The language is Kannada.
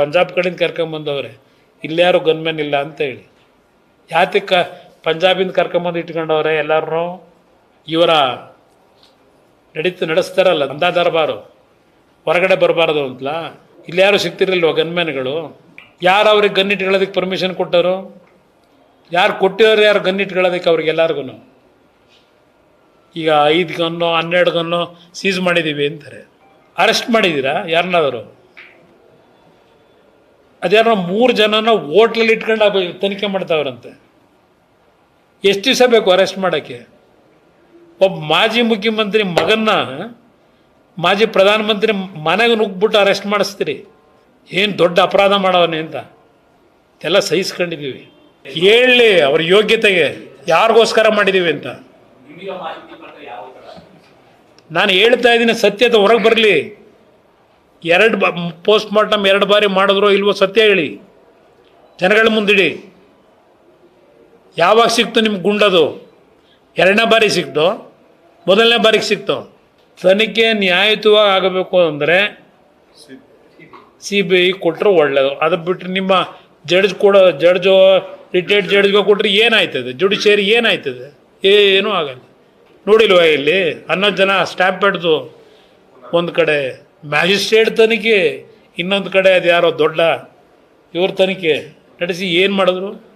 ಪಂಜಾಬ್ ಕಡೆಯಿಂದ ಕರ್ಕೊಂಬಂದವ್ರೆ, ಇಲ್ಯಾರು ಗನ್ಮೆನ್ ಇಲ್ಲ ಅಂತ ಹೇಳಿ ಯಾತಕ್ಕ ಪಂಜಾಬಿಂದ ಕರ್ಕೊಂಬಂದು ಇಟ್ಕೊಂಡವ್ರೆ ಎಲ್ಲರೂ ಇವರ ನಡೀತು ನಡೆಸ್ತಾರಲ್ಲ ಅಂದ ದರ್ಬಾರು. ಹೊರಗಡೆ ಬರಬಾರ್ದು ಅಂತಲಾ? ಇಲ್ಯಾರು ಸಿಗ್ತಿರಲಿಲ್ವ ಗನ್ಮ್ಯಾನ್ಗಳು? ಯಾರು ಅವ್ರಿಗೆ ಗನ್ ಇಟ್ಕೊಳ್ಳೋದಕ್ಕೆ ಪರ್ಮಿಷನ್ ಕೊಟ್ಟರು? ಯಾರು ಕೊಟ್ಟಿರೋರು ಯಾರು ಗನ್ ಇಟ್ಕೊಳ್ಳೋದಕ್ಕೆ ಅವ್ರಿಗೆಲ್ಲರಿಗೂ ಈಗ ಐದು ಗನ್ನು, ಹನ್ನೆರಡು ಗನ್ನು ಸೀಸ್ ಮಾಡಿದ್ದೀವಿ ಅಂತಾರೆ. ಅರೆಸ್ಟ್ ಮಾಡಿದ್ದೀರಾ ಯಾರನ್ನಾದರೂ ಅದ್ಯಾರೋ ಮೂರು ಜನನ ಓಟ್ಲಲ್ಲಿ ಇಟ್ಕೊಂಡು ತನಿಖೆ ಮಾಡ್ತಾವ್ರಂತೆ. ಎಷ್ಟು ದಿವಸ ಬೇಕು ಅರೆಸ್ಟ್ ಮಾಡೋಕ್ಕೆ? ಒಬ್ಬ ಮಾಜಿ ಮುಖ್ಯಮಂತ್ರಿ ಮಗನ್ನ ಮಾಜಿ ಪ್ರಧಾನಮಂತ್ರಿ ಮನೆಗೆ ನುಗ್ಬಿಟ್ಟು ಅರೆಸ್ಟ್ ಮಾಡಿಸ್ತೀರಿ. ಏನು ದೊಡ್ಡ ಅಪರಾಧ ಮಾಡವನೆ ಅಂತ. ಎಲ್ಲ ಸಹಿಸ್ಕೊಂಡಿದ್ದೀವಿ. ಹೇಳಿ ಅವ್ರ ಯೋಗ್ಯತೆಗೆ ಯಾರಿಗೋಸ್ಕರ ಮಾಡಿದ್ದೀವಿ ಅಂತ. ನಾನು ಹೇಳ್ತಾ ಇದ್ದೀನಿ ಸತ್ಯತೆ ಹೊರಗೆ ಬರಲಿ. ಎರಡು ಬ ಪೋಸ್ಟ್ ಮಾರ್ಟಮ್ ಎರಡು ಬಾರಿ ಮಾಡಿದ್ರು ಇಲ್ವೋ ಸತ್ಯ ಹೇಳಿ. ಜನಗಳ ಮುಂದಿಡಿ. ಯಾವಾಗ ಸಿಕ್ತು ನಿಮ್ಗೆ ಗುಂಡದು? ಎರಡನೇ ಬಾರಿ ಸಿಕ್ತು. ಮೊದಲನೇ ಬಾರಿಗೆ ಸಿಕ್ತು. ತನಿಖೆ ನ್ಯಾಯಯುತವಾಗಿ ಆಗಬೇಕು ಅಂದರೆ ಸಿ ಬಿ ಐ ಕೊಟ್ಟರು ಒಳ್ಳೆಯದು ಅದು ಬಿಟ್ಟರೆ ನಿಮ್ಮ ಜಡ್ಜ್ ಕೊಡೋ ಜಡ್ಜು ರಿಟೈರ್ಡ್ ಜಡ್ಜ್ಗೆ ಕೊಟ್ಟರೆ ಏನಾಯ್ತದೆ? ಜುಡಿಷಿಯರಿ ಏನಾಯ್ತದೆ? ಏನೂ ಆಗಲ್ಲ. ನೋಡಿಲ್ವ ಇಲ್ಲಿ? ಹನ್ನೊಂದು ಜನ ಸ್ಟ್ಯಾಂಪ್ ಹಿಡ್ದು ಒಂದು ಕಡೆ ಮ್ಯಾಜಿಸ್ಟ್ರೇಟ್ ತನಿಖೆ ಇನ್ನೊಂದು ಕಡೆ ಅದು ಯಾರೋ ದೊಡ್ಡ ಇವ್ರ ತನಿಖೆ. ನಡೆಸಿ ಏನು ಮಾಡಿದ್ರು?